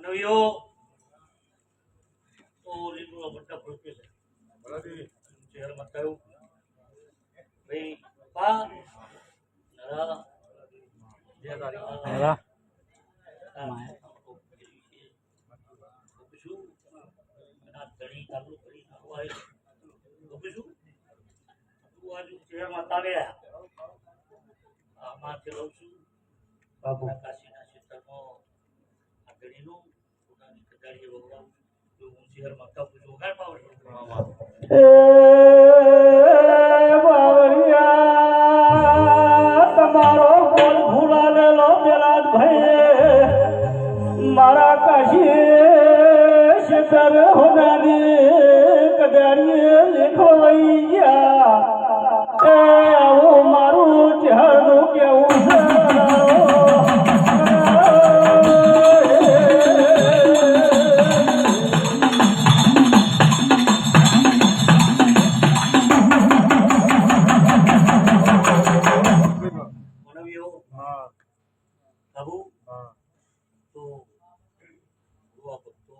નવ્યો તો લીલું બધા ભૂકે છે શહેરમાં થયું ભાઈ પા નરા જે તારી શું એના ધણી ચાલુ કરી નાખવા શું તું આજુ શહેરમાં તારે આમાંથી રહું છું બાબુ કાશીના ક્ષેત્રમાં આ ધણીનું કદાળીએ વગડાવું છું હું શહેરમાં કપું છું વગાડ પાવડે તમારો કોલ ભૂલાલેલો પેલા ભાઈ મારા તો ગોવા ભક્તો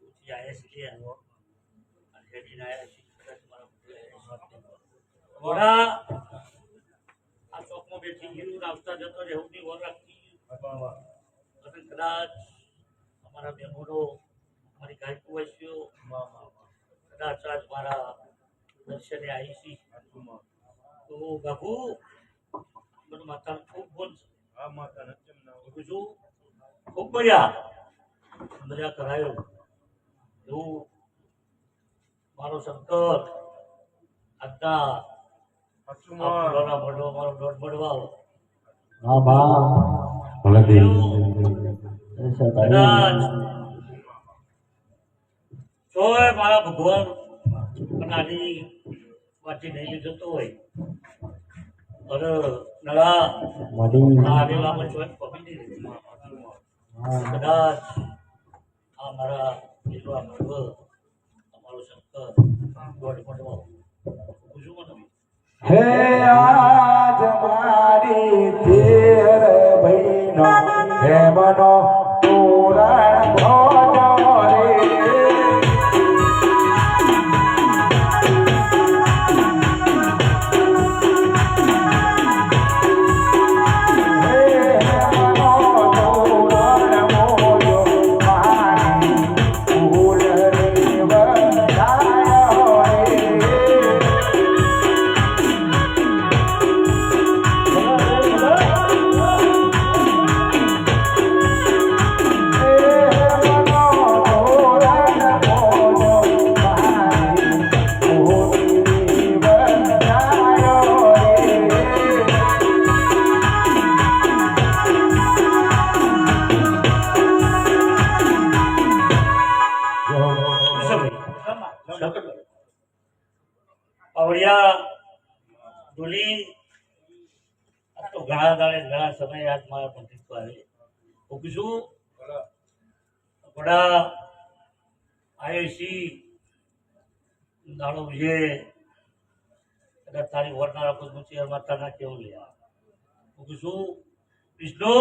ઊંચી આયા છે અને હેડીને આયા કદાચ મારા પુત્રએ ઘોડા આ ચોકમાં બેઠી ગયું આવતા જતો રહેવું વર રાખી. અને કદાચ અમારા બહેનોનો અમારી ગાયકુ વસ્યો કદાચ આજ મારા દર્શને આવી છે. તો બાબુ મને માતા ખૂબ બોલ ખૂબ મજા મજા કરાયો. એવું મારો શંકર આટલા ફૂલોના મારો દોઢ મળવા હા બા. કદાચ જોય મારા ભગવાન કનાની વાંચી નહીં જતો હોય. નહીં રહેતી. કદાચ આ મારા જેટલો આ મર્વ અમારો શંકર દોઢ મળવા પૂછું મને હે આજ મારી તેર ભાઈનો હેમનો તોરણ ડોલી આ તો ઘણા દાડે ઘણા સમય પંડિત આવે હું કીધું બડા આયુષી દાડો છે કદાચ તારી વરનારા કોઈ મુચિયાર માતાના કેવું લે. હું કીધું, વિષ્ણુ,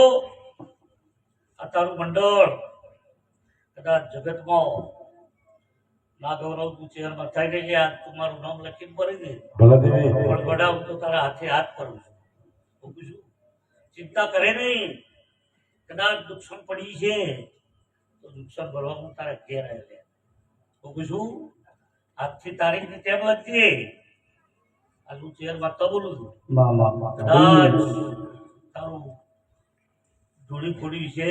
આ તારું મંડળ કદાચ જગતમાં ના ગૌરવ તું ચેરમાં થઈ ગઈ છે તું મારું નામ લખીને ભરી દે. પણ વડા તો તારા હાથે હાથ કરું છું. ચિંતા કરે નહીં. કદાચ નુકસાન પડી છે તો નુકસાન ભરવા હું તારા ઘેર આવી હું પૂછું આજથી તારીખ ને તેમ લખજે આ હું ચેરમાં તો બોલું છું. કદાચ તારું ધૂળી ફોડી છે.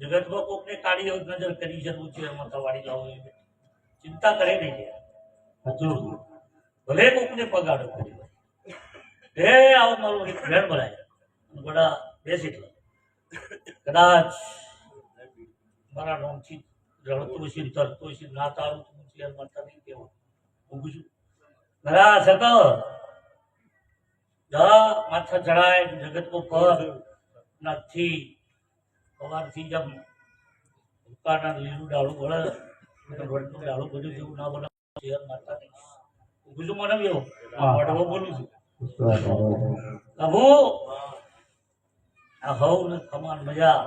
જગતમાં કોકને કાઢી નજર કરી છે હું ચેરમાં તવાડી લાવો ચિંતા કરે નહીં હજુ ભલે કોકને પગાડો કરી બે આવો મારું એક ઘર બનાય બધા બેસી લો કદાચ મારા નામથી રડતું હશે તરતું હશે ના તારું તો હું મળતા નહીં કેવું હું છું. ઘરા શકો દા માથા ચડાય જગતમાં પર નથી સવારથી જમ ભૂકાના લીલું ડાળું વળે. ડાળું બધું જેવું ના બનાવ શેર મારતા નહીં બીજું મને આ વડવો બોલું છું. પ્રભુ આ હવ ને ખમાન મજા.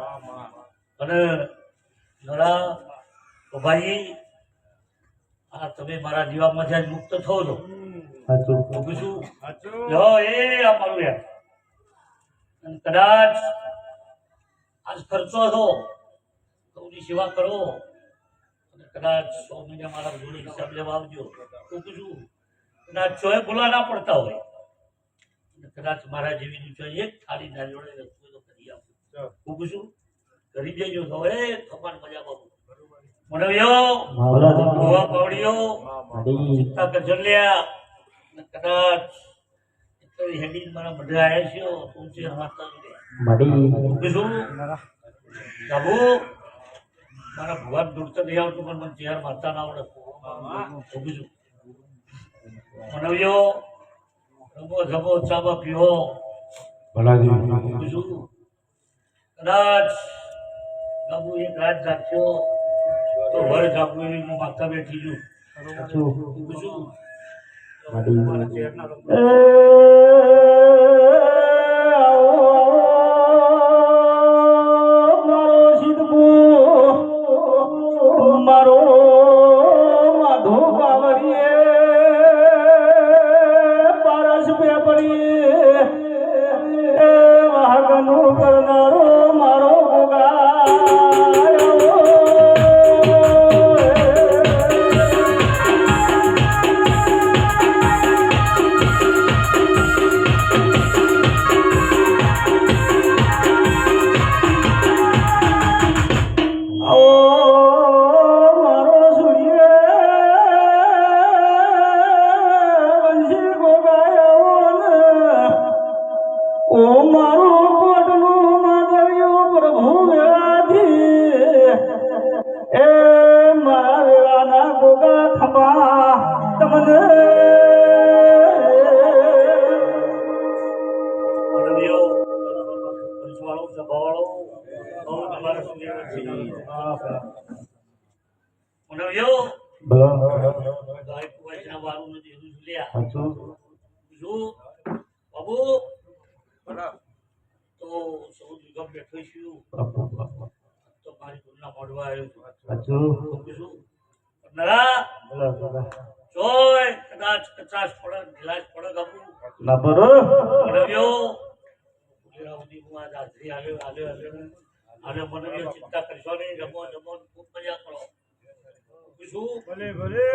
અને જરા ભાઈ આ તમે મારા જીવામાંથી આજ મુક્ત થો છો. એ યાર અને કદાચ આજ ખર્ચો હતો સૌની સેવા કરો. કદાચ સો મહિના મારા ગુરુ હિસાબ લેવા આવજો તો કીધું કદાચ ચોય ભૂલા ના પડતા હોય કદાચ મારા જેવી ચોય એક થાળી ના જોડે રસ્તો તો કરી આપું. હું કીધું કરી દેજો તો એ ખબર મજા બાબુ મનવ્યો ગોવા પાવડિયો ચિંતા કરજો લ્યા. કદાચ હેડી મારા બધા આવ્યા છે તુલસી માતા કીધું બાબુ મારા ભગવાન દૂરતા નહીં આવતું પણ મને ચેર મારતા ના આવડે. તો છું મનવ્યો રમો જમો ચાબા પીવો કદાચ બાબુ એક રાત જાગ્યો તો વર જાગુ એવી હું માતા બેઠી છું. બીજું મારા ચેરના તો મારી ગુરુના મોડવા આવ્યો છું નરા જોય કદાચ કચાસ પડે ગિલાસ પડે. બાબુ ના સુધી હું આજ હાજરી આવ્યો આવ્યો આવ્યો. અને મનવ્યો ચિંતા કરશો નહીં રમો ને ખૂબ મજા કરો. શું ભલે ભલે.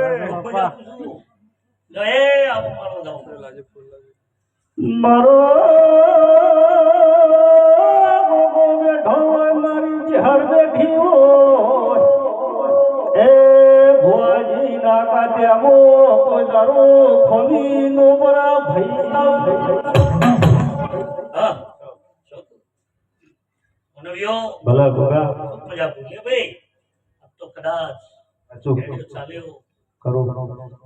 પૂછું આવો મારો દાવ. મારો બેઠો મારી હર બેઠી ના કોઈ દારો ખોલી નો બરા ભઈ હા શું ભલા ભોગા. મજા પૂછી ભાઈ. આપ તો કદાચ ચાલ્યો. કરો.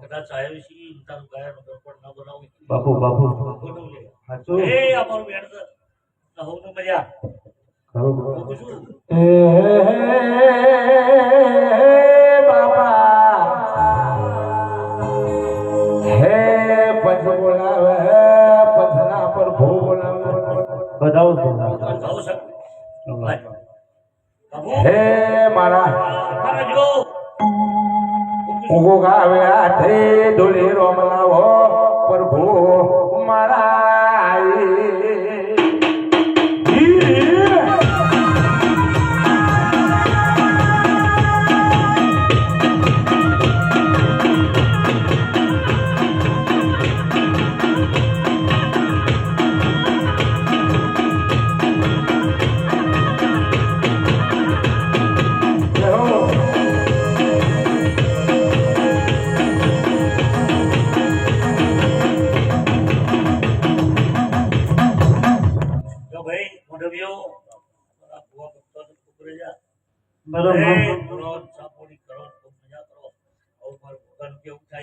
કદાચ આવ્યો છે તારું ગાયન ગરબડ ના બનાવું. બાપુ બાપુ. ખોટું એ અમારું બેડ તો હવનું મજા. કરો. એ બાપા.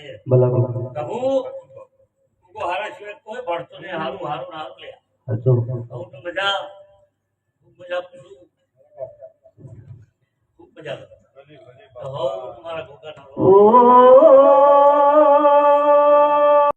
છે ભલા પ્રભુ કોઈ ભણતો નહીં. હારું હારું હારું લે. સાચું આવું